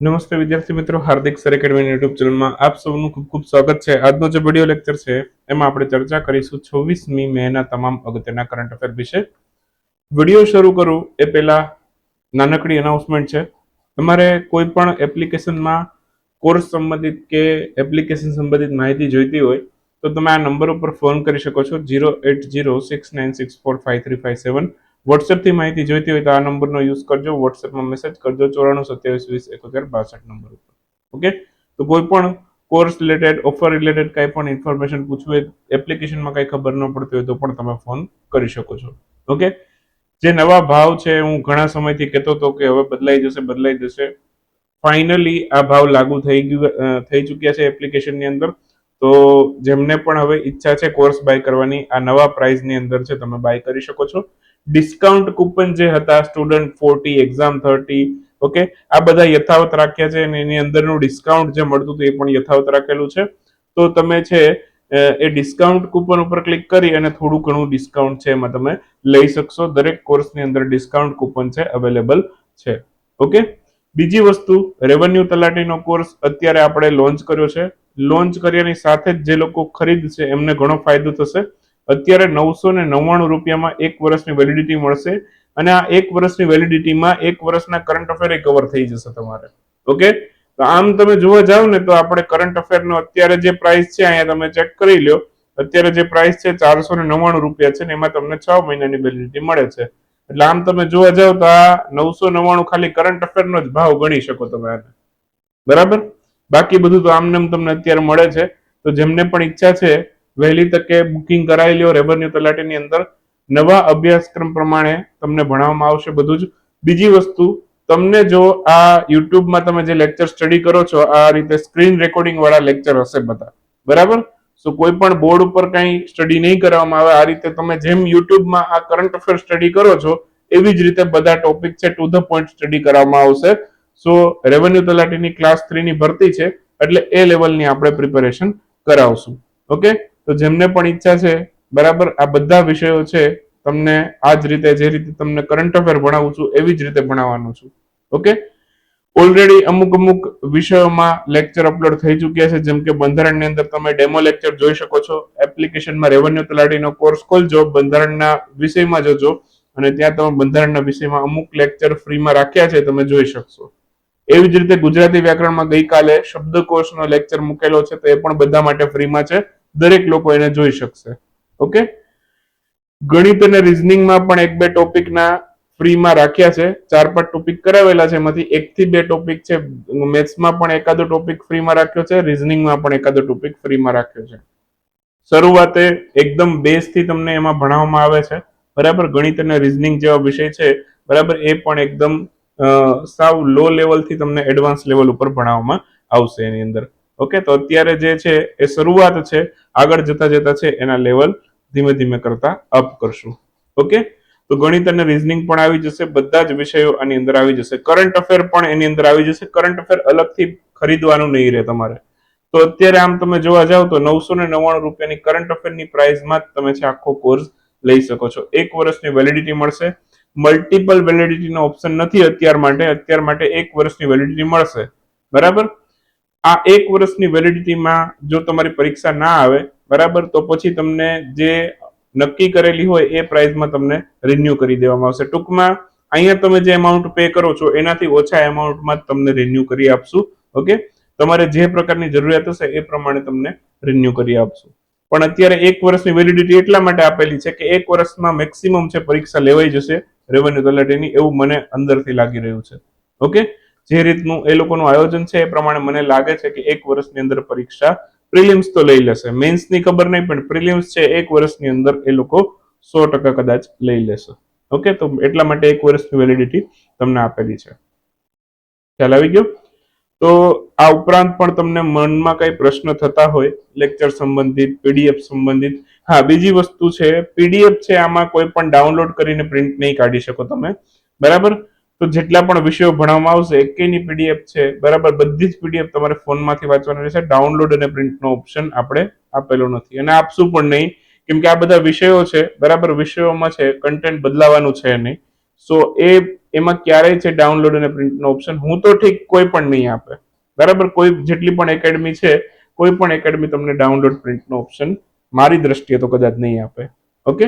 નમસ્તે વિદ્યાર્થી મિત્રો, હાર્દિક સર એકેડમી યુટ્યુબ ચેનલમાં આપ સૌનું ખૂબ ખૂબ સ્વાગત છે. આજનો જે વીડિયો લેક્ચર છે, એમાં આપણે ચર્ચા કરીશું છવ્વીસમી મેના તમામ અગત્યના કરંટ અફેર વિશે. વીડિયો શરૂ કરું, એ પહેલા નાનકડી અનાઉન્સમેન્ટ છે. તમારે કોઈ પણ એપ્લિકેશનમાં કોર્સ સંબંધિત કે એપ્લિકેશન સંબંધિત માહિતી જોઈતી હોય, તો તમે આ નંબર ઉપર ફોન કરી શકો છો zero at zero six nine six four five three five seven વોટ્સએપથી માહિતી જોઈતી હોય તો આ નંબરનો યુઝ કરજો. વોટ્સએપમાં મેસેજ કરજો. ચોરાણું, સત્યાવીસ, વીસ, એકોતેર, બાસઠ નંબર ઉપર. ઓકે તો કોઈ પણ કોર્સ રિલેટેડ ઓફર રિલેટેડ કંઈ પણ ઇન્ફોર્મેશન પૂછવું હોય એપ્લિકેશનમાં કાંઈ ખબર ન પડતી હોય તો પણ તમે ફોન કરી શકો છો. ઓકે જે નવા ભાવ છે, હું ઘણા સમયથી કહેતો હતો કે હવે બદલાઈ જશે બદલાઈ જશે. ફાઇનલી આ ભાવ લાગુ થઈ ગયું થઈ ચૂક્યા છે એપ્લિકેશનની અંદર. તો જેમને પણ હવે ઈચ્છા છે કોર્સ બાય કરવાની, આ નવા પ્રાઇઝની અંદર છે, તમે બાય કરી શકો છો. ડિસ્કાઉન્ટ કૂપન જે હતા student forty exam thirty okay આ બધા યથાવત રાખ્યા છે અને એની અંદરનું ડિસ્કાઉન્ટ જે મળતું હતું એ પણ યથાવત રાખેલું છે. તો તમે છે એ ડિસ્કાઉન્ટ કૂપન ઉપર ક્લિક કરી અને થોડું ઘણું ડિસ્કાઉન્ટ છે એમાં તમે લઈ શકશો. દરેક કોર્સની અંદર ડિસ્કાઉન્ટ કૂપન છે અવેલેબલ છે ઓકે બીજી વસ્તુ રેવન્યુ તલાટીનો કોર્સ અત્યારે આપણે લોન્ચ કર્યો છે. લોન્ચ કર્યાની સાથે જ જે લોકો ખરીદશે, એમને ઘણો ફાયદો થશે. અત્યારે નવસો ને નવ્વાણું રૂપિયામાં એક વર્ષની વેલિડિટી મળશે અને આ એક વર્ષની વેલિડિટીમાં એક વર્ષના કરંટ અફેર કવર થઈ જશે તમારે. ઓકે તો આમ તમે જોવા જાવ ને તો આપણે કરંટ અફેરનો અત્યારે જે પ્રાઇસ છે અહીંયા તમે ચેક કરી લ્યો. અત્યારે જે પ્રાઇસ છે ચારસો ને નવ્વાણું રૂપિયા છે ને એમાં તમને છ મહિનાની વેલિડિટી મળે છે. એટલે આમ તમે જોવા જાવ તો આ નવસો નવ્વાણું ખાલી કરંટ અફેરનો જ ભાવ ગણી શકો તમે આને. બરાબર? બાકી બધું તો આમનેમ તમને અત્યારે મળે છે. તો જેમને પણ ઈચ્છા છે વહેલી તકે બુકિંગ કરાવી લ્યો રેવન્યુ તલાટીની અંદર. નવા અભ્યાસક્રમ પ્રમાણે તમને ભણાવવામાં આવશે બધું જ. બીજી વસ્તુ, તમને જો આ યુટ્યુબમાં તમે જે લેક્ચર સ્ટડી કરો છો, આ રીતે સ્ક્રીન રેકોર્ડિંગ વાળા લેક્ચર હશે બધા. બરાબર? સો કોઈ પણ બોર્ડ ઉપર કઈ સ્ટડી નહીં કરવામાં આવે. આ રીતે તમે જેમ યુટ્યુબમાં આ કરંટ અફેર સ્ટડી કરો છો, એવી જ રીતે બધા ટોપિક છે ટુ ધ પોઈન્ટ સ્ટડી કરવામાં આવશે. સો રેવન્યુ તલાટીની ક્લાસ થ્રીની ભરતી છે, એટલે એ લેવલની આપણે પ્રિપેરેશન કરાવશું. ઓકે તો જેમને પણ ઈચ્છા છે, બરાબર, આ બધા વિષયો છે, તમને આ જ રીતે જે રીતે તમને કરંટ અફેર ભણાવું છું, એવી જ રીતે ભણાવવાનું છું. ઓકે ઓલરેડી અમુક અમુક વિષયોમાં લેક્ચર અપલોડ થઈ ચૂક્યા છે, જેમ કે બંધારણની અંદર તમે ડેમો લેક્ચર જોઈ શકો છો એપ્લિકેશનમાં રેવન્યુ તલાટીનો કોર્સ ખોલજો બંધારણના વિષયમાં જજો, અને ત્યાં તમે બંધારણના વિષયમાં અમુક લેક્ચર ફ્રીમાં રાખ્યા છે, તમે જોઈ શકશો. એવી જ રીતે ગુજરાતી વ્યાકરણમાં ગઈકાલે શબ્દકોશનો લેક્ચર મૂકેલો છે, તો એ પણ બધા માટે ફ્રીમાં છે. દરેક લોકો એને જોઈ શકશે. ઓકે ગણિત અને રિઝનિંગમાં પણ એક બે ટોપિકના ફ્રીમાં રાખ્યા છે. ચાર પાંચ ટોપિક કરાવેલા છે. એમાંથી એક થી બે ટોપિક છે. મેથ્સમાં પણ એકાદો ટોપિક ફ્રીમાં રાખ્યો છે. રિઝનિંગમાં પણ એકાદો ટોપિક ફ્રીમાં રાખ્યો છે. શરૂઆતે એકદમ બેઝથી તમને એમાં ભણાવવામાં આવે છે. બરાબર? ગણિત અને રિઝનિંગ જેવા વિષય છે. બરાબર? એ પણ એકદમ સાવ લો લેવલથી તમને એડવાન્સ લેવલ ઉપર ભણાવવામાં આવશે એની અંદર. ઓકે તો અત્યારે જે છે એ શરૂઆત છે. આગળ જતા જતા છે એના લેવલ ધીમે ધીમે કરતા અપ કરશું. ઓકે તો ગણિત અને રિઝનિંગ પણ આવી જશે. બધા જ વિષયો આની અંદર આવી જશે. કરંટ અફેર પણ એની અંદર આવી જશે. કરંટ અફેર અલગથી ખરીદવાનું નહીં રહે તમારે. તો અત્યારે આમ તમે જોવા જાવ તો નવસો ને નવ્વાણું રૂપિયાની કરંટ અફેરની પ્રાઇસમાં જ તમે છે આખો કોર્સ લઈ શકો છો. એક વર્ષની વેલિડિટી મળશે. મલ્ટિપલ વેલિડિટીનો ઓપ્શન નથી અત્યાર માટે. અત્યાર માટે એક વર્ષની વેલિડિટી મળશે. બરાબર? આ એક વર્ષની વેલિડિટીમાં જો તમારી પરીક્ષા ના આવે, બરાબર, તો પછી તમને જે નક્કી કરેલી હોય એ પ્રાઇસમાં તમને રિન્યુ કરી દેવામાં આવશે. ટૂંકમાં, અહીંયા તમે જે એમાઉન્ટ પે કરો છો, એનાથી ઓછા એમાઉન્ટમાં જ તમને રિન્યુ કરી આપશું ઓકે તમારે જે પ્રકારની જરૂરિયાત હશે એ પ્રમાણે તમને રિન્યુ કરી આપશું. પણ અત્યારે એક વર્ષની વેલિડિટી એટલા માટે આપેલી છે કે એક વર્ષમાં મેક્સિમમ છે પરીક્ષા લેવાઈ જશે રેવન્યુ તલાટીની, એવું મને અંદરથી લાગી રહ્યું છે ઓકે જે રીતનું એ લોકોનું આયોજન છે એ પ્રમાણે મને લાગે છે કે એક વર્ષની અંદર પરીક્ષા પ્રિલિમ્સ તો લઈ લેશે. મેન્સની ખબર નહીં, પણ પ્રિલિમ્સ છે એક વર્ષની અંદર એ લોકો સો ટકા કદાચ લઈ લેશે. ઓકે, તો એટલા માટે એક વર્ષની વેલિડિટી તમને આપેલી છે. ખ્યાલ આવી ગયો? તો આ ઉપરાંત પણ તમને મનમાં કઈ પ્રશ્ન થતા હોય, લેક્ચર સંબંધિત, પીડીએફ સંબંધિત, હા, બીજી વસ્તુ છે, પીડીએફ છે આમાં કોઈ પણ ડાઉનલોડ કરીને પ્રિન્ટ નહીં કાઢી શકો તમે. બરાબર? તો જેટલા પણ વિષયો ભણાવવામાં આવશે એકેની પીડીએફ છે, બરાબર, બધી જ પીડીએફ તમારે ફોનમાંથી વાંચવાની રહેશે. ડાઉનલોડ અને પ્રિન્ટનો ઓપ્શન આપણે આપેલો નથી. અને આપશું પણ નહીં, કેમ કે આ બધા વિષયો છે, બરાબર, વિષયોમાં છે કન્ટેન્ટ બદલાવાનું છે નહીં. સો એ, એમાં ક્યારેય છે ડાઉનલોડ અને પ્રિન્ટનો ઓપ્શન હું તો ઠીક કોઈ પણ નહીં આપે. બરાબર, કોઈ જેટલી પણ એકેડમી છે, કોઈ પણ એકેડમી તમને ડાઉનલોડ પ્રિન્ટનો ઓપ્શન મારી દ્રષ્ટિએ તો કદાચ નહીં આપે. ઓકે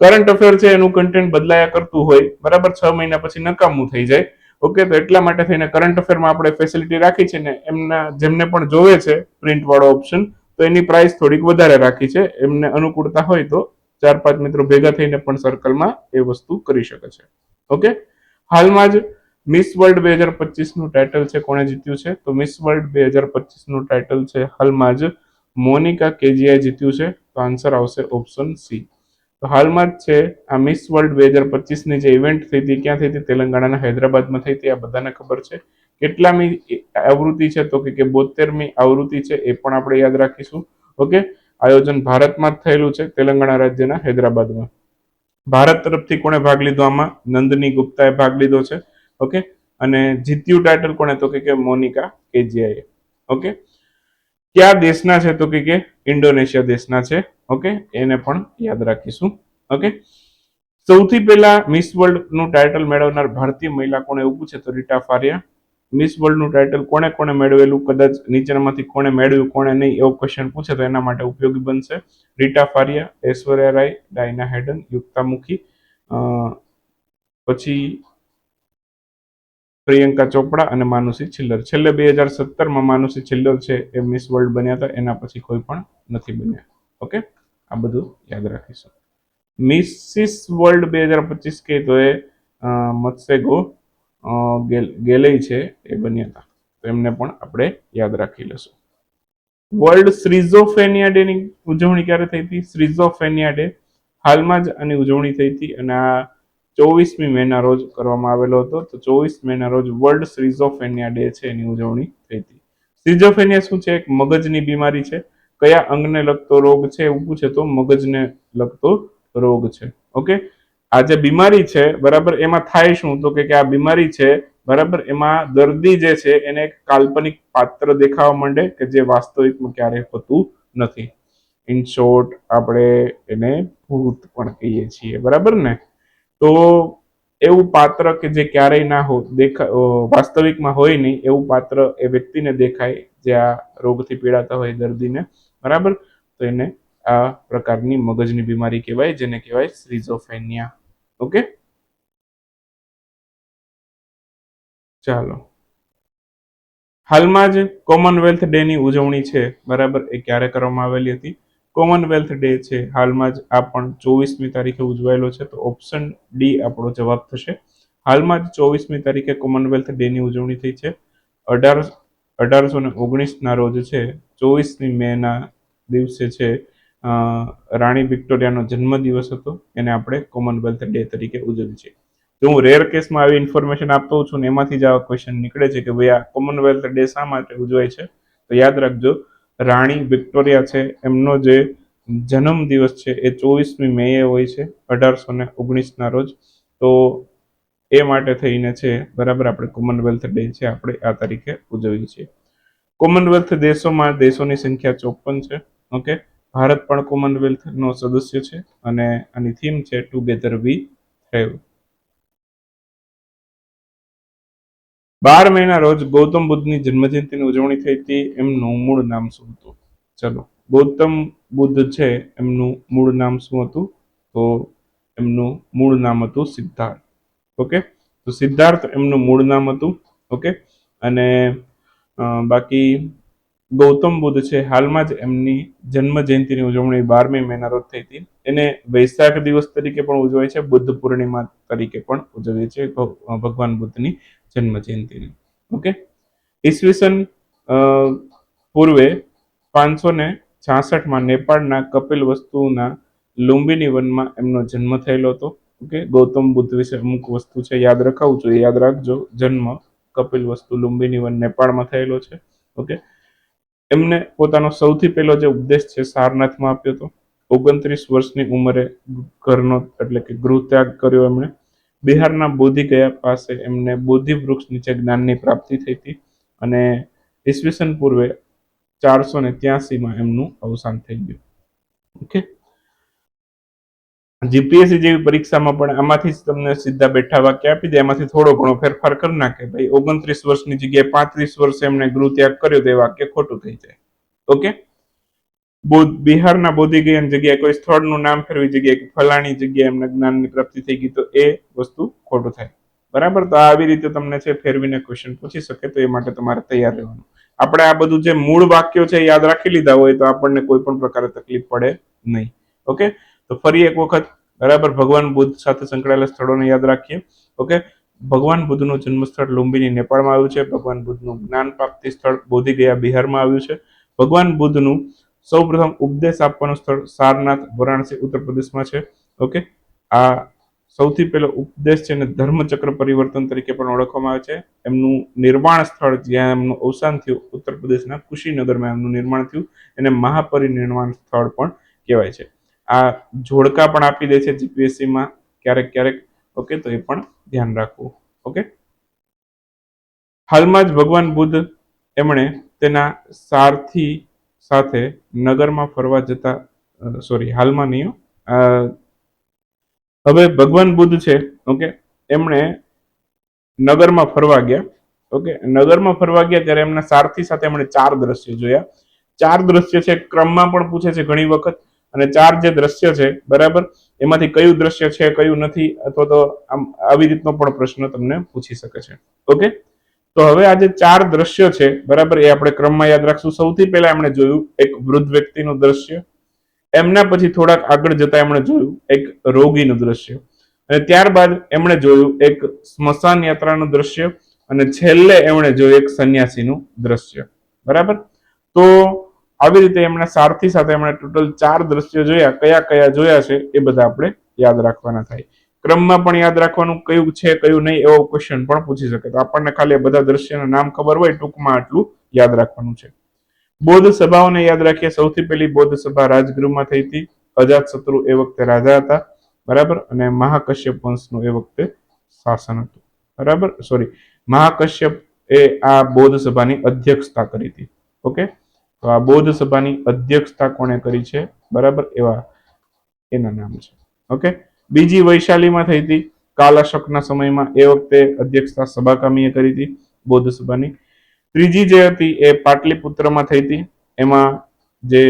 કરંટ અફેર છે, એનું કન્ટેન્ટ બદલાયા કરતું હોય, બરાબર? છ મહિના પછી નકામું થઈ જાય. ઓકે તો એટલા માટે થઈને કરંટ અફેરમાં આપણે ફેસિલિટી રાખી છે ને, એમના જેમને પણ જોવે છે પ્રિન્ટ વાળો ઓપ્શન તો એની પ્રાઇસ થોડીક વધારે રાખી છે. એમને અનુકૂળતા હોય તો ચાર પાંચ મિત્રો ભેગા થઈને પણ સર્કલમાં એ વસ્તુ કરી શકે છે. ઓકે હાલમાં જ મિસ વર્લ્ડ બે હજાર પચીસનું ટાઇટલ છે, કોણે જીત્યું છે? તો મિસ વર્લ્ડ બે હજાર પચીસનું ટાઇટલ છે, હાલમાં જ મોનિકા કેજીઆઈ જીત્યું છે. તો આન્સર આવશે ઓપ્શન સી તો હાલમાં જ છે, આ મિસ વર્લ્ડ બે હજાર પચીસની જે ઇવેન્ટ થઈ હતી, ક્યાં થઈ હતી? તેલંગાણાના હૈદરાબાદમાં થઈ હતી, આ બધાને ખબર છે. કેટલામી આવૃત્તિ છે તો કે બોતેરમી આવૃત્તિ છે, એ પણ આપણે યાદ રાખીશું. ઓકે? આયોજન ભારતમાં જ થયેલું છે, તેલંગાણા રાજ્યના હૈદરાબાદમાં. ભારત તરફથી કોણે ભાગ લીધો? આમાં નંદની ગુપ્તાએ ભાગ લીધો છે. ઓકે? અને જીત્યું ટાઇટલ કોણે? તો કે મોનિકા કેજીઆઈએ ઓકે? કયા દેશના છે તો કે ઇન્ડોનેશિયા દેશના છે ઓકે એને પણ યાદ રાખીશું ઓકે સૌથી પહેલા મિસ વર્લ્ડનું ટાઇટલ મેળવનાર ભારતીય મહિલા કોણે એવું પૂછે તો રીટા ફારિયા. મિસ વર્લ્ડનું ટાઇટલ કોણે કોણે મેળવેલું? કદાચ નીચેનામાંથી કોણે મેળવ્યું, કોણે નહીં, એવો ક્વેશ્ચન પૂછે તો એના માટે ઉપયોગી બનશે. રીટા ફારિયા, ઐશ્વર્યા રાય, ડાયના હેડન યુક્તા મુખી પછી પ્રિયંકા ચોપડા અને માનુષી છિલ્લર. છેલ્લે બે હજાર સત્તરમાં માનુષી છિલ્લર છે એ મિસ વર્લ્ડ બન્યા હતા. એના પછી કોઈ પણ નથી બન્યા. ઓકે? આ બધું યાદ રાખીશું. મિસિસ વર્લ્ડ બે હજાર પચીસ કે તો એ મત્સેગો ગેલેઈ છે એ બન્યા હતા. તો એમને પણ આપણે યાદ રાખી લેશું વર્લ્ડ શ્રીઝોફેનિયા ડેની ઉજવણી ક્યારે થઈ હતી? શ્રીઝોફેનિયા ડે હાલમાં જ આની ઉજવણી થઈ હતી અને આ ચોવીસમી મેના રોજ કરવામાં આવેલો હતો. તો ચોવીસ મેના રોજ વર્લ્ડ સિઝોફેનિયા ડે છે એની ઉજવણી થઈ હતી શ્રીઝોફેનિયા શું છે? એક મગજની બીમારી છે. કયા અંગને લગતો રોગ છે એવું પૂછે તો મગજને લગતો રોગ છે. ઓકે? આ જે બીમારી છે, બરાબર, એમાં થાય શું? તો કે આ બીમારી છે, બરાબર, એમાં દર્દી જે છે, એને એક કાલ્પનિક પાત્ર દેખાવા માંડે કે જે વાસ્તવિકમાં ક્યારેય હોતું નથી. ઇન શોર્ટ આપણે એને ભૂત પણ કહીએ છીએ. બરાબર ને? તો એવું પાત્ર કે જે ક્યારેય ના હો, દેખા વાસ્તવિકમાં હોય નહીં, એવું પાત્ર એ વ્યક્તિને દેખાય જે આ રોગથી પીડાતા હોય, દર્દીને. બરાબર? તો એને આ પ્રકારની મગજની બીમારી કહેવાય, જેને કહેવાય સ્રીઝોફેનિયા ઓકે? ચાલો. હાલમાં જ કોમનવેલ્થ ડે ની ઉજવણી છે. બરાબર? એ ક્યારે કરવામાં આવેલી હતી? કોમનવેલ્થ ડે છે. હાલમાં જ આ પણ ચોવીસમી તારીખે ઉજવાયેલો છે. તો ઓપ્શન ડી આપણો જવાબ થશે. હાલમાં જ ચોવીસમી તારીખે કોમનવેલ્થ ડેની ઉજવણી થઈ છે. અઢાર અઢારસો ને ઓગણીસના રોજ છે. ચોવીસમી મેના દિવસે છે રાણી વિક્ટોરિયાનો જન્મદિવસ હતો. એને આપણે કોમનવેલ્થ ડે તરીકે ઉજવીએ છીએ. જો હું રેર કેસમાં આવી ઇન્ફોર્મેશન આપતો છું ને એમાંથી જ આવા ક્વેશ્ચન નીકળે છે કે ભાઈ આ કોમનવેલ્થ ડે શા માટે ઉજવાય છે, તો યાદ રાખજો રાણી વિક્ટોરિયા છે. એમનો જે જન્મ દિવસ છે એ ચોવીસમી મેએ હોય છે, અઢારસો ને ઓગણીસના રોજ. તો એ માટે થઈને છે, બરાબર આપણે કોમનવેલ્થ ડે છે, આપણે આ તારીખે ઉજવીએ છીએ. કોમનવેલ્થ દેશોમાં દેશોની સંખ્યા ચોપન છે, ઓકે? ભારત પણ કોમનવેલ્થનો સદસ્ય છે અને આની થીમ છે ટુગેધર વી થ્રેવ બાર મહિના રોજ ગૌતમ બુદ્ધની જન્મજયંતિની ઉજવણી થઈ હતી, એમનું મૂળ નામ શું હતું? ચલો, ગૌતમ બુદ્ધ છે, એમનું મૂળ નામ શું હતું? તો એમનું મૂળ નામ હતું સિદ્ધાર્થ. ઓકે? તો સિદ્ધાર્થ એમનું મૂળ નામ હતું, ઓકે? અને બાકી ગૌતમ બુદ્ધ છે, હાલમાં જ એમની જન્મ જયંતિની ઉજવણી બારમી મહિના રોજ થઈ હતી. એને વૈશાખ દિવસ તરીકે પણ ઉજવાય છે, બુદ્ધ પૂર્ણિમા તરીકે પણ ઉજવીએ છીએ ભગવાન બુદ્ધની. જન્મ જયંતિની. ઓકે ઈસવીસન પૂર્વે પાંચસો ને છાસઠમાં નેપાળના કપિલ વસ્તુના લુંબિની વનમાં એમનો જન્મ થયેલો હતો. ઓકે ગૌતમ બુદ્ધ વિશે અમુક વસ્તુ છે, યાદ રખાવું જોઈએ યાદ રાખજો. જન્મ કપિલ વસ્તુ લુંબિની વન નેપાળમાં થયેલો છે. ઓકે એમને પોતાનો સૌથી પહેલો જે ઉપદેશ છે, સારનાથમાં આપ્યો હતો. ઓગણત્રીસ વર્ષની ઉંમરે ઘરનો, એટલે કે ગૃહ ત્યાગ કર્યો એમણે. બિહારના બોધિ ગયા પાસે એમને બોધિ વૃક્ષ નીચે જ્ઞાનની પ્રાપ્તિ થઈ હતી અને ઈસવીસન પૂર્વે ચારસો ને ત્યાસીમાં એમનું અવસાન થઈ ગયું. ઓકે? જીપીએસસી જેવી પરીક્ષામાં પણ આમાંથી તમને સીધા બેઠા વાક્ય આપી દે, એમાંથી થોડો ઘણો ફેરફાર કરી નાખે. ભાઈ, ઓગણત્રીસ વર્ષની જગ્યાએ પાંત્રીસ વર્ષે એમને ગૃહ ત્યાગ કર્યો તો વાક્ય ખોટું થઈ જાય. ઓકે? બિહારના બોધિગયન જગ્યાએ કોઈ સ્થળનું નામ ફેરવી જગ્યાએ ફલાણી જગ્યાએ એમને જ્ઞાનની પ્રાપ્તિ થઈ ગઈ, તો એ વસ્તુ ખોટું થાય. બરાબર? તો આવી રીતે તમને છે ફેરવીને ક્વેશ્ચન પૂછી શકે, તો એ માટે તમારે તૈયાર રહેવાનું. આપણે આ બધું જે મૂળ વાક્યો છે યાદ રાખી લીધા હોય, તો આપણને કોઈ પણ પ્રકારે તકલીફ પડે નહીં. ઓકે? તો ફરી એક વખત, બરાબર? ભગવાન બુદ્ધ સાથે સંકળાયેલા સ્થળોને યાદ રાખીએ. ઓકે? ભગવાન બુદ્ધનું જન્મસ્થળ લુંબિની નેપાળમાં આવ્યું છે. ભગવાન બુદ્ધનું જ્ઞાન પ્રાપ્તિ સ્થળ બોધિગયા બિહારમાં આવ્યું છે. ભગવાન બુદ્ધનું સૌપ્રથમ ઉપદેશ આપવાનું સ્થળ સારનાથ વારાણસી, ઉત્તર પ્રદેશમાં છે. ઓકે આ સૌથી પહેલો ઉપદેશ છે અને ધર્મચક્ર પરિવર્તન તરીકે પણ ઓળખવામાં આવે છે. એમનું નિર્માણ સ્થળ જ્યાં એમનું અવસાન થયું, ઉત્તર પ્રદેશના કુશીનગરમાં એમનું નિર્માણ થયું, એને મહાપરિનિર્વાણ સ્થળ પણ કહેવાય છે. આ જોડકા પણ આપી દે છે જીપીએસસીમાં ક્યારેક ક્યારેક. ઓકે તો એ પણ ધ્યાન રાખવું. ઓકે હાલમાં જ ભગવાન બુદ્ધ એમણે તેના સારથી સાથે નગરમાં ફરવા જતા સોરી હાલમાં નહીં. હવે ભગવાન બુદ્ધ છે, ઓકે? એમણે નગરમાં ફરવા ગયા, ઓકે? નગરમાં ફરવા ગયા ત્યારે એમના સારથી સાથે એમણે ચાર દ્રશ્ય જોયા. ચાર દ્રશ્ય છે, ક્રમમાં પણ પૂછે છે ઘણી વખત, અને ચાર જે દ્રશ્ય છે, બરાબર? એમાંથી કયું દ્રશ્ય છે, કયું નથી, અથવા તો આમ આવી રીતનો પણ પ્રશ્ન તમને પૂછી શકે છે, ઓકે? તો હવે આ જે ચાર દ્રશ્યો છે, બરાબર, એ આપણે ક્રમમાં યાદ રાખશું. સૌથી પહેલા એમણે જોયું એક વૃદ્ધ વ્યક્તિનું દ્રશ્ય. એમના પછી થોડાક આગળ જતા એમણે જોયું એક રોગીનું દ્રશ્ય. અને ત્યારબાદ એમણે જોયું એક સ્મશાન યાત્રાનું દ્રશ્ય અને છેલ્લે એમણે જોયું એક સંન્યાસીનું દ્રશ્ય. બરાબર? તો આવી રીતે એમણે સારથી સાથે એમણે ટોટલ ચાર દ્રશ્યો જોયા. કયા કયા જોયા છે, એ બધા આપણે યાદ રાખવાના થાય. ક્રમમાં પણ યાદ રાખવાનું કયું છે, કયું નહીં એવો ક્વેશ્ચન પણ પૂછી શકે. તો આપણને ખાલી બધા દ્રશ્યના નામ ખબર હોય, ટૂંકમાં આટલું યાદ રાખવાનું છે. બૌદ્ધ સભાઓને યાદ રાખીએ. સૌથી પહેલી બૌદ્ધ સભા રાજગૃહમાં થઈ હતી. અજાત શત્રુ એ વખતે રાજા હતા. બરાબર? અને મહાકશ્યપ વંશનું એ વખતે શાસન હતું. બરાબર? સોરી મહાકશ્યપ એ આ બૌદ્ધ સભાની અધ્યક્ષતા કરી હતી. ઓકે તો આ બૌદ્ધ સભાની અધ્યક્ષતા કોણે કરી છે? બરાબર? એવા એના નામ છે. ઓકે બીજી વૈશાલીમાં થઈ હતી. કાલ અશોકના સમયમાં એ વખતે અધ્યક્ષતા સભાકામીએ કરી હતી, બૌદ્ધ સભાની. ત્રીજી જે હતી એ પાટલીપુત્રમાં થઈ હતી. એમાં જે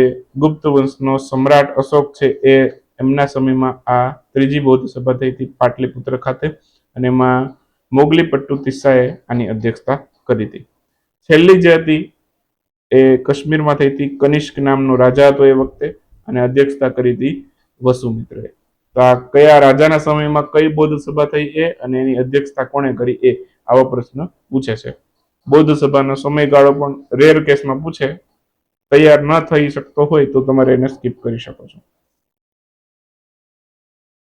ગુપ્ત વંશનો સમ્રાટ અશોક છે એ એમના સમયમાં આ ત્રીજી બૌદ્ધ સભા થઈ હતી પાટલીપુત્ર ખાતે અને એમાં મોગલીપટ્ટુ તિસ્સાએ આની અધ્યક્ષતા કરી હતી. છેલ્લી જે હતી એ કાશ્મીરમાં થઈ હતી. કનિષ્ક નામનો રાજા હતો એ વખતે અને અધ્યક્ષતા કરી હતી વસુમિત્રએ. તો આ કયા રાજાના સમયમાં કઈ બૌદ્ધ સભા થઈ એ અને એની અધ્યક્ષતા કોણે કરી એ આવો પ્રશ્ન પૂછે છે. બૌદ્ધ સભાનો સમયગાળો પણ રેર કેસમાં પૂછે. તૈયાર ન થઈ શકતો હોય તો તમારે એને સ્કીપ કરી શકો છો.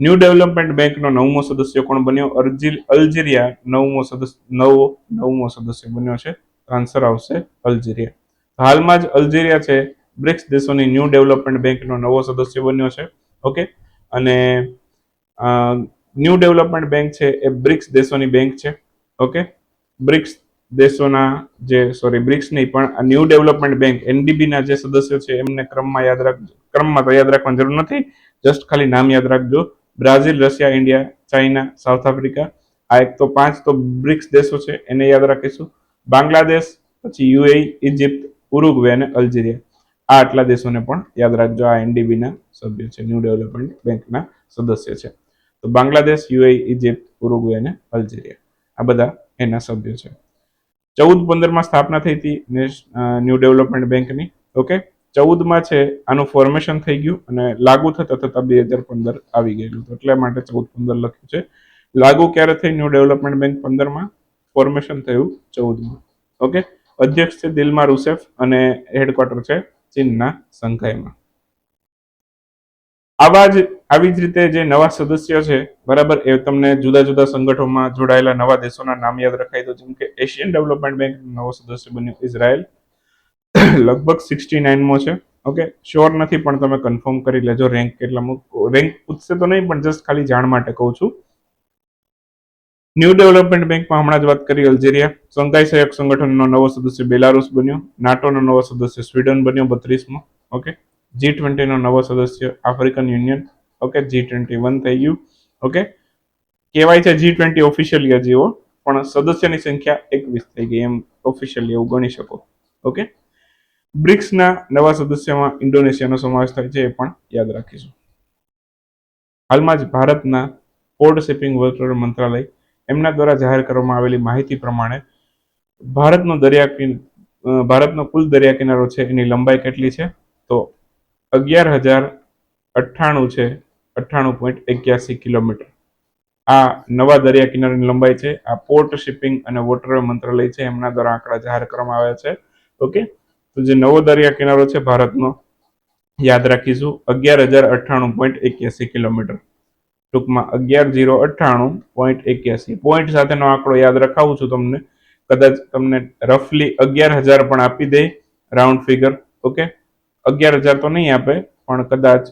ન્યૂ ડેવલપમેન્ટ બેંકનો નવમો સદસ્ય કોણ બન્યો? અર્જિલ, અલ્જેરિયા નવમો સદસ્ય, નવો, નવમો સદસ્ય બન્યો છે. આન્સર આવશે અલ્જેરિયા. હાલમાં જ અલ્જેરિયા છે. બ્રિક્સ દેશોની ન્યૂ ડેવલપમેન્ટ બેંકનો નવો સદસ્ય બન્યો છે. ઓકે? અને ન્યૂ ડેવલપમેન્ટ બેંક છે એ બ્રિક્સ દેશોની બેંક છે, ઓકે? બ્રિક્સ દેશોના જે, સોરી, બ્રિક્સ નહીં, પણ ન્યૂ ડેવલપમેન્ટ બેંક, એનડીબીના જે સદસ્યો છે, એમને ક્રમમાં યાદ રાખ, ક્રમમાં તો યાદ રાખવાની જરૂર નથી, જસ્ટ ખાલી નામ યાદ રાખજો. Brazil, Russia, India, China, South Africa, આ એક તો પાંચ તો બ્રિક્સ દેશો છે, એને યાદ રાખીશું. બાંગ્લાદેશ, પછી યુએઈ ઇજિપ્ત ઉરુગ્વે અને અલ્જેરિયા. આ આટલા દેશોને પણ યાદ રાખજો, આ એનડીબીના સભ્ય છે ન્યૂ ડેવલપમેન્ટ બેંકના સદસ્ય છે. તો બાંગ્લાદેશ, યુએઈ, ઇજિપ્ત, ઉરુગ્વે અને અલ્જેરિયા આ બધા એના સભ્યો છે. ચૌદ પંદરમાં સ્થાપના થઈ હતી ન્યૂ ડેવલપમેન્ટ બેંકની ઓકે? ચૌદમાં છે, આનું ફોર્મેશન થઈ ગયું અને લાગુ થતા થતા બે હજાર પંદર આવી ગયેલું એટલે માટે ચૌદ પંદર લખ્યું છે. લાગુ ક્યારે થઈ ન્યૂ ડેવલપમેન્ટ બેંક પંદરમાં? ફોર્મેશન થયું ચૌદમાં. ઓકે? અધ્યક્ષ છે દિલમાં રૂસેફ અને હેડક્વાર્ટર છે ચીનના સંઘાયમાં આવા જ આવી જ રીતે જે નવા સદસ્ય છે, બરાબર, એ તમને જુદા જુદા સંગઠનોમાં જોડાયેલા નવા દેશોના નામ યાદ રખાઈ દો જેમ કે એશિયન ડેવલપમેન્ટ બેંક નવો સદસ્ય બન્યો ઇઝરાયલ લગભગ સિક્સટી નાઇનમો છે. ઓકે શ્યોર નથી, પણ તમે કન્ફર્મ કરી લેજો. રેન્ક કેટલા રેન્ક પૂછશે તો નહીં, પણ જસ્ટ ખાલી જાણ માટે કહું છું. ન્યૂ ડેવલપમેન્ટ બેંકમાં હમણાં જ વાત કરી અલ્જેરિયા. સંઘાઈ સહયોગ સંગઠનનો નવો સદસ્ય બેલારુસ બન્યો. નાટોનો નવો સદસ્ય સ્વીડન બન્યો બત્રીસમો. ઓકે? જી ટ્વેન્ટીનો નવો સદસ્ય African Union. Okay? G twenty one થઈ ગયું. ઓકે? કહેવાય છે જી ટ્વેન્ટી ઓફિશિયલી હજી એવો, પણ સદસ્યની સંખ્યા એકવીસ થઈ ગઈ એમ ઓફિશિયલી એવું ગણી શકો. ઓકે? બ્રિક્સના નવા સદસ્યમાં ઇન્ડોનેશિયાનો સમાવેશ થાય છે એ પણ યાદ રાખીશું. હાલમાં જ ભારતના પોર્ટ શિપિંગ વર્ક મંત્રાલય એમના દ્વારા જાહેર કરવામાં આવેલી માહિતી પ્રમાણે ભારતનો દરિયા ભારતનો કુલ દરિયા કિનારો છે, એની લંબાઈ કેટલી છે? તો અગિયાર હજાર અઠ્ઠાણું છે, અઠ્ઠાણું પોઈન્ટ એક્યાસી કિલોમીટર. આ નવા દરિયા કિનારાની લંબાઈ છે, આ પોર્ટ શિપિંગ અને વોટરવે મંત્રાલય છે, એમના દ્વારા આંકડા જાહેર કરવામાં આવ્યા છે. ઓકે? તો જે નવો દરિયા કિનારો છે ભારતનો, યાદ રાખીશું, અગિયાર હજાર અઠ્ઠાણું પોઈન્ટ એક્યાસી કિલોમીટર. ટૂંકમાં અગિયાર જીરો અઠ્ઠાણું પોઈન્ટ એક્યાસી. પોઈન્ટ સાથેનો આંકડો યાદ રખાવું છું તમને. કદાચ તમને રફલી અગિયાર હજાર પણ આપી દે રાઉન્ડ ફિગર ઓકે અગિયાર હજાર તો નહીં આપે, પણ કદાચ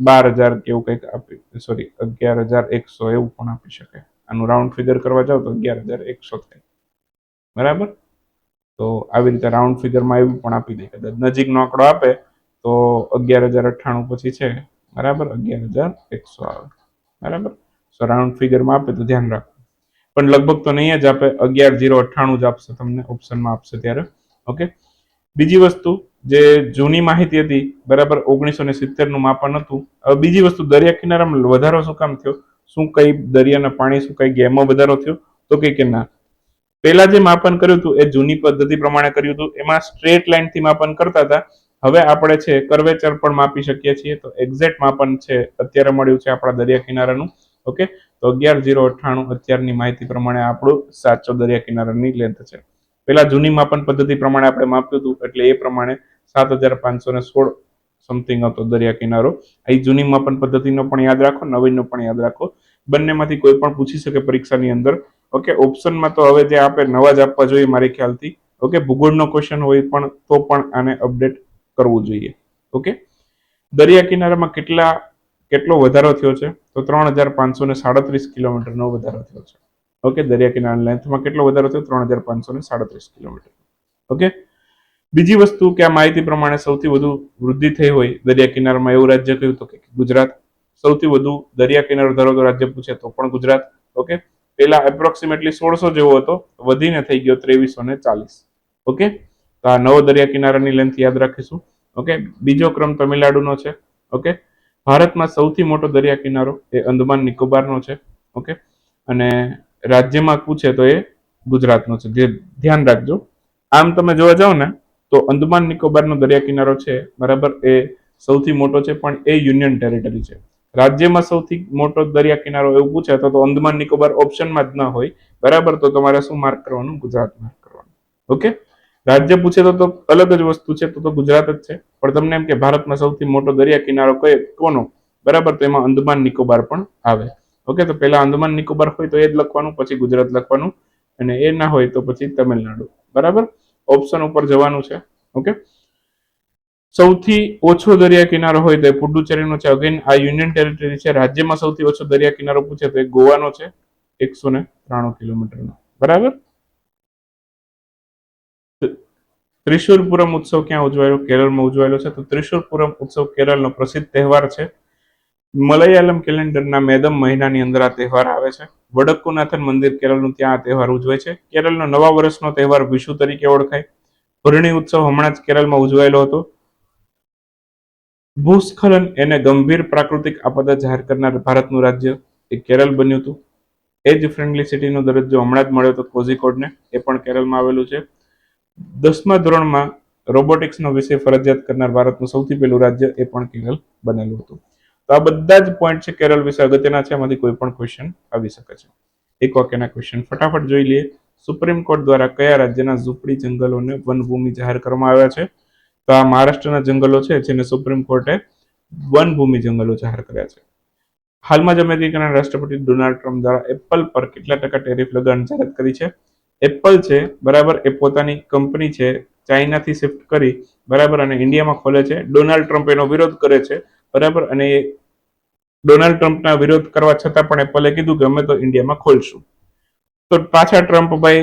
બાર હજાર એવું કંઈક આપી સોરી અગિયાર હજાર એકસો એવું પણ આપી શકે. આનું રાઉન્ડ ફિગર કરવા જાવ તો અગિયાર હજાર એકસો થાય. બરાબર? તો આવી રીતે રાઉન્ડ ફિગરમાં એવું પણ આપી દે. કદાચ નજીકનો આંકડો આપે, તો અગિયાર હજાર અઠ્ઠાણું પછી છે બરાબર? અગિયાર હજાર એકસો આવે. બરાબર? સો રાઉન્ડ ફિગરમાં આપે તો ધ્યાન રાખો પણ લગભગ તો નહીં જ આપે, અગિયાર જીરો અઠ્ઠાણું જ આપશે તમને ઓપ્શનમાં આપશે ત્યારે. ઓકે બીજી વસ્તુ, જે જૂની માહિતી હતી, બરાબર, ઓગણીસો ને સિત્તેરનું માપન હતું. હવે બીજી વસ્તુ, દરિયા કિનારામાં વધારો શું કામ થયો? શું કઈ દરિયાના પાણી, શું કઈ ગેમમાં વધારો થયો? તો કે ના. પહેલા જે માપન કર્યું હતું, એ જૂની પદ્ધતિ પ્રમાણે કર્યું હતું. એમાં સ્ટ્રેટ લાઇનથી માપન કરતા હતા. હવે આપણે છે કર્વેચર પણ માપી શકીએ છીએ. તો એક્ઝેક્ટ માપન છે અત્યારે મળ્યું છે આપણા દરિયા કિનારાનું. ઓકે? તો અગિયાર જીરો અઠ્ઠાણું અત્યારની માહિતી પ્રમાણે આપણું સાચો દરિયા કિનારાની લેન્થ છે. પેલા જૂની માપન પદ્ધતિ પ્રમાણે આપણે માપ્યું હતું, એટલે એ પ્રમાણે સાત હજાર પાંચસો ને સોળ સમથિંગ હતો દરિયા કિનારો. અહીં જૂની માપન પદ્ધતિનો પણ યાદ રાખો, નવીનનો પણ યાદ રાખો. બંનેમાંથી કોઈ પણ પૂછી શકે પરીક્ષાની અંદર. ઓકે? ઓપ્શનમાં તો હવે જે આપે નવા જ આપવા જોઈએ મારી ખ્યાલથી. ઓકે? ભૂગોળનો ક્વેશ્ચન હોય પણ તો પણ આને અપડેટ કરવું જોઈએ. ઓકે દરિયા કિનારામાં કેટલા, કેટલો વધારો થયો છે? તો ત્રણ હજાર પાંચસો ને સાડત્રીસ કિલોમીટરનો વધારો થયો છે. ઓકે દરિયા કિનારાની લેન્થમાં કેટલો વધારો થયો? ત્રણ હજાર પાંચસો ને સાડત્રીસ કિલોમીટર. ઓકે બીજી વસ્તુ કે આ માહિતી પ્રમાણે સૌથી વધુ વૃદ્ધિ થઈ હોય દરિયા કિનારામાં એવું રાજ્ય કયું તો કે ગુજરાત. સૌથી વધુ દરિયા કિનારો ધરાવતો રાજ્ય પૂછે તો પણ ગુજરાત. ઓકે પેલા એપ્રોક્સિમેટલી સોળસો જેવો હતો, વધીને થઈ ગયો ત્રેવીસો ને ચાલીસ. ઓકે તો આ નવો દરિયા કિનારાની લેન્થ યાદ રાખીશું. ઓકે બીજો ક્રમ તમિલનાડુનો છે. ઓકે ભારતમાં સૌથી મોટો દરિયા કિનારો એ અંદમાન નિકોબારનો છે. ઓકે અને રાજ્યમાં પૂછે તો એ ગુજરાતનો છે. જે ધ્યાન રાખજો. આમ તમે જોવા જાઓ ને, તો અંદમાન નિકોબારનો દરિયા કિનારો છે, બરાબર, એ સૌથી મોટો છે, પણ એ યુનિયન ટેરિટરી છે. રાજ્યમાં સૌથી મોટો દરિયા કિનારો એવું પૂછે તો તો અંદમાન નિકોબાર ઓપ્શનમાં જ ના હોય. બરાબર, તો તમારે શું માર્ક કરવાનું? ગુજરાત માર્ક કરવાનું. ઓકે રાજ્ય પૂછે તો તો અલગ જ વસ્તુ છે, તો તો ગુજરાત જ છે. પણ તમને એમ કે ભારતમાં સૌથી મોટો દરિયા કિનારો કયો? કોનો? બરાબર, તો એમાં અંદમાન નિકોબાર પણ આવે. ઓકે, તો પહેલા અંદમાન નિકોબાર હોય તો એ જ લખવાનું, પછી ગુજરાત લખવાનું, અને એ ના હોય તો પછી તમિલનાડુ. બરાબર? ઓપ્શન ઉપર જવાનું છે. ઓકે? સૌથી ઓછો દરિયા કિનારો હોય તો પુડુચેરીનો છે. અગેન આ યુનિયન ટેરિટરી છે. રાજ્યમાં સૌથી ઓછો દરિયા કિનારો પૂછે તો એ ગોવાનો છે, એકસો ને ત્રાણું કિલોમીટરનો. બરાબર? ત્રિશુરપુરમ ઉત્સવ ક્યાં ઉજવાયેલો કેરળમાં ઉજવાયેલો છે. તો ત્રિશુરપુરમ ઉત્સવ કેરળનો પ્રસિદ્ધ તહેવાર છે. મલયાલમ કેલેન્ડરના મેદમ મહિનાની અંદર આ તહેવાર આવે છે. વડક્કુનાથન મંદિર કેરળનું ત્યાં આ તહેવાર ઉજવે છે. કેરળનો નવા વર્ષનો તહેવાર વિશુ તરીકે ઓળખાય. ભરણી ઉત્સવ હમણાં જ કેરળમાં ઉજવાયેલો હતો. ભૂસ્ખલન એને ગંભીર પ્રાકૃતિક આપદા જાહેર કરનાર ભારતનું રાજ્ય એ કેરળ બન્યું હતું. એજ ફ્રેન્ડલી સિટીનો દરજ્જો હમણાં જ મળ્યો હતો કોઝિકોડને એ પણ કેરળમાં આવેલું છે. દસમા ધોરણમાં રોબોટિક્સનો વિષય ફરજિયાત કરનાર ભારતનું સૌથી પહેલું રાજ્ય એ પણ કેરળ બનેલું હતું. તો આ બધા જ પોઈન્ટ છે કેરળ વિશે અગત્યના છે એમાંથી કોઈ પણ ક્વેશ્ચન આવી શકે છે. એક વાક્યના ક્વેશ્ચન ફટાફટ જોઈ લઈએ. સુપ્રીમ કોર્ટ દ્વારા કયા રાજ્યના ઝૂંપડી જંગલોને વનભૂમિ જાહેર કરવામાં આવ્યા છે? તો આ મહારાષ્ટ્રના જંગલો છે, જેને સુપ્રીમ કોર્ટે વનભૂમિ જંગલો જાહેર કર્યા છે. હાલમાં જ અમેરિકાના રાષ્ટ્રપતિ ડોનાલ્ડ ટ્રમ્પ દ્વારા એપલ પર કેટલા ટકા ટેરિફ લગાણ જાહેરાત કરી છે? એપલ છે, બરાબર, એ પોતાની કંપની છે, ચાઇનાથી શિફ્ટ કરી, બરાબર, અને ઇન્ડિયામાં ખોલે છે. ડોનાલ્ડ ટ્રમ્પ એનો વિરોધ કરે છે, બરાબર, અને એ ડોનાલ્ડ ટ્રમ્પના વિરોધ કરવા છતાં પણ એપલે કીધું કે અમે તો ઇન્ડિયામાં ખોલશું. તો પાછા ટ્રમ્પ ભાઈ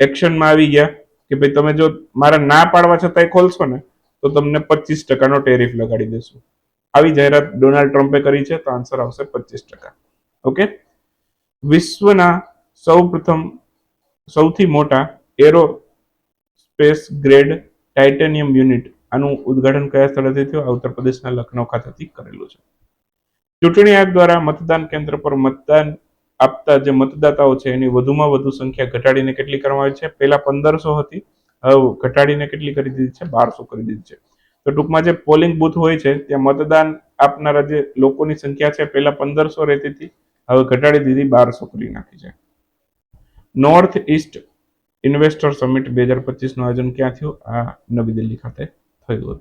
એક્શનમાં આવી ગયા કે ભાઈ તમે જો મારા ના પાડવા છતાંય ખોલશો ને, તો તમને પચીસ ટકાનો ટેરિફ લગાડી દેશું. આવી જાહેરાત ડોનાલ્ડ ટ્રમ્પે કરી છે, તો આન્સર આવશે પચીસ ટકા. ઓકે? વિશ્વના સૌ પ્રથમ સૌથી મોટા aerospace grade titanium unit આનું ઉદ્ઘાટન કયા સ્થળેથી થયું? આ ઉત્તર પ્રદેશના લખનૌ ખાતેથી કરેલું છે. ચૂંટણી આયોગ દ્વારા મતદાન કેન્દ્ર પર મતદાન આપતા જે મતદાતાઓ છે, એની વધુમાં વધુ સંખ્યા ઘટાડીને કેટલી કરવામાં આવી છે? પહેલા પંદરસો હતી, હવે ઘટાડીને કેટલી કરી દીધી છે? બારસો કરી દીધી છે. તો ટૂંકમાં જે પોલિંગ બૂથ હોય છે, ત્યાં મતદાન આપનારા જે લોકોની સંખ્યા છે, પહેલા પંદરસો રહેતી હતી, હવે ઘટાડી દીધી બારસો કરી નાખી છે. નોર્થ ઇસ્ટ ઇન્વેસ્ટર સમિટ બે હજાર પચીસનું આયોજન ક્યાં થયું? આ નવી દિલ્હી ખાતે થયું હતું.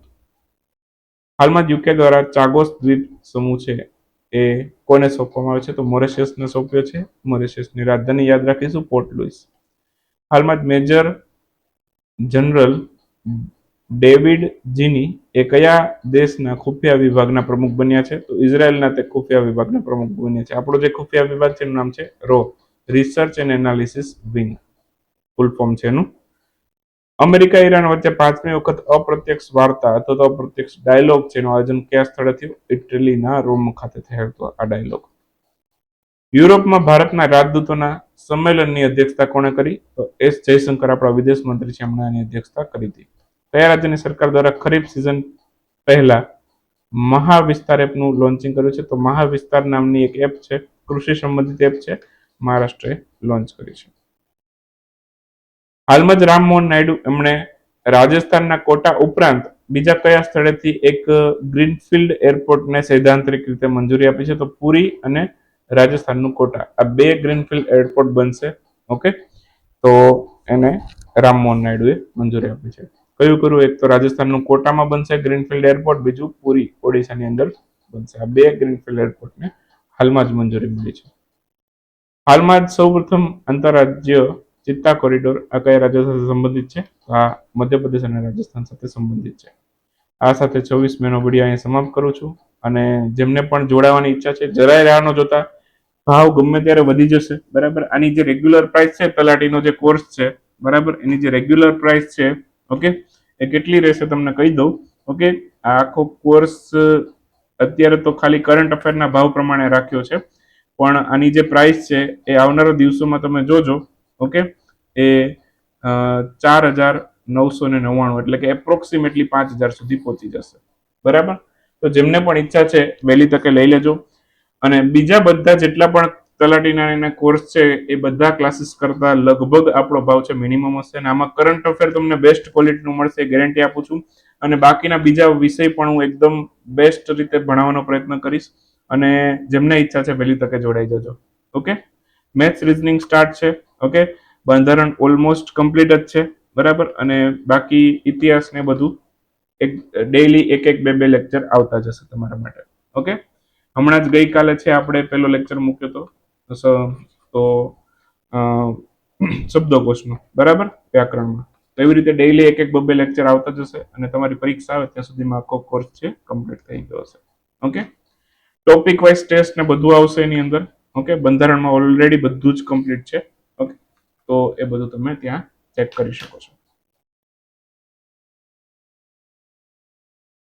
હાલમાં યુકે દ્વારા ચાગોસ દ્વીપ સમૂહ છે એ કોને સોંપવામાં આવે છે? તો મોરેશિયસને સોંપ્યો છે. મોરેશિયસની રાજધાની યાદ રાખીશું, પોર્ટ લુઇસ. હાલમાં જ મેજર જનરલ ડેવિડ જીની એ કયા દેશના ખુફિયા વિભાગના પ્રમુખ બન્યા છે? તો ઇઝરાયલના તે ખુફિયા વિભાગના પ્રમુખ બન્યા છે. આપણો જે ખુફિયા વિભાગ છે એનું નામ છે row. Research and analysis wing full form છે એનું. અમેરિકા, ઈરાન વચ્ચે પાંચમી વખત અપ્રત્યક્ષ વાર્તા અથવા તો અપ્રત્યક્ષ ડાયલોગ છે એનું આયોજન કયા સ્થળે થયું? ઇટલીના રોમ ખાતે થયો હતો આ ડાયલોગ યુરોપમાં ભારતના રાજદૂતોના સંમેલનની અધ્યક્ષતા કોણે કરી? તો એસ જયશંકર, આપણા વિદેશ મંત્રી છે, એમણે આની અધ્યક્ષતા કરી હતી. કયા રાજ્યની સરકાર દ્વારા ખરીફ સિઝન પહેલા મહાવિસ્તાર એપનું લોન્ચિંગ કર્યું છે. તો મહાવિસ્તાર નામની એક એપ છે, કૃષિ સંબંધિત એપ છે. મહારાષ્ટ્રએ લોન્ચ કરી છે. હાલમાં જ રામમોહન નાયડુ એમણે રાજસ્થાનના કોટા ઉપરાંત બીજા કયા સ્થળેથી એક ગ્રીનફિલ્ડ એરપોર્ટને સૈદ્ધાંતિક રીતે મંજૂરી આપી છે તો પુરી અને રાજસ્થાનનું કોટા. આ બે ગ્રીનફિલ્ડ એરપોર્ટ બનશે. ઓકે? તો એને રામમોહન નાયડુએ મંજૂરી આપી છે. કયું કરું? એક તો રાજસ્થાનનું કોટામાં બનશે ગ્રીનફિલ્ડ એરપોર્ટ, બીજું પુરી ઓડિશાની અંદર બનશે. આ બે ગ્રીનફિલ્ડ એરપોર્ટને હાલમાં જ મંજૂરી મળી છે. હાલમાં જ સૌપ્રથમ આંતરરાજ્ય ચિત્તા કોરિડોર આ કયા રાજ્ય સાથે સંબંધિત છે? આ મધ્યપ્રદેશ અને રાજસ્થાન સાથે સંબંધિત છે. આ સાથે છવ્વીસ મેનો વીડિયો અહીં સમાપ્ત કરું છું અને જેમને પણ જોડાવાની ઈચ્છા છે, જરાય રાહનો જોતા. ભાવ ગમે ત્યારે વધી જશે, બરાબર? આની જે રેગ્યુલર પ્રાઇસ છે, તલાટીનો જે કોર્સ છે, બરાબર? એની જે રેગ્યુલર પ્રાઇસ છે, ઓકે? એ કેટલી રહેશે તમને કહી દઉં, ઓકે? આ આખો કોર્સ અત્યારે તો ખાલી કરંટ અફેરના ભાવ પ્રમાણે રાખ્યો છે. પણ આની જે પ્રાઇસ છે એ આવનારા દિવસોમાં તમે જોજો ઓકે એ ચાર હજાર નવસો ને નવ્વાણું, એટલે કે એપ્રોક્સિમેટલી પાંચ હજાર સુધી પહોંચી જશે. બરાબર? તો જેમને પણ ઈચ્છા છે, વહેલી તકે લઈ લેજો. અને બીજા બધા જેટલા પણ તલાટીના કોર્સ છે, એ બધા ક્લાસીસ કરતા લગભગ આપણો ભાવ છે મિનિમમ હશે. અને આમાં કરંટ અફેર તમને બેસ્ટ ક્વોલિટીનું મળશે ગેરંટી આપું છું. અને બાકીના બીજા વિષય પણ હું એકદમ બેસ્ટ રીતે ભણાવવાનો પ્રયત્ન કરીશ. અને જેમને ઈચ્છા છે વહેલી તકે જોડાઈ જજો. ઓકે? મેથ્સ રિઝનિંગ સ્ટાર્ટ છે. ઓકે? બંધારણ ઓલમોસ્ટ કમ્પ્લીટ જ છે. બરાબર? અને બાકી ઇતિહાસ ને બધું એક ડેઈલી એક એક બે બે લેક્ચર આવતા જશે તમારા માટે. ઓકે? હમણાં જ ગઈકાલે છે આપણે પહેલો લેક્ચર મૂક્યો હતો તો શબ્દકોશનો. બરાબર? વ્યાકરણમાં. તો એવી રીતે ડેઈલી એક એક બબે લેક્ચર આવતા જશે અને તમારી પરીક્ષા આવે ત્યાં સુધીમાં આખો કોર્સ છે કમ્પ્લીટ થઈ ગયો હશે. ઓકે? ટોપિક વાઇઝ ટેસ્ટ ને બધું આવશે એની અંદર. ઓકે બંધારણમાં ઓલરેડી બધું જ કમ્પ્લીટ છે. ઓકે તો એ બધું તમે ત્યાં ચેક કરી શકો છો.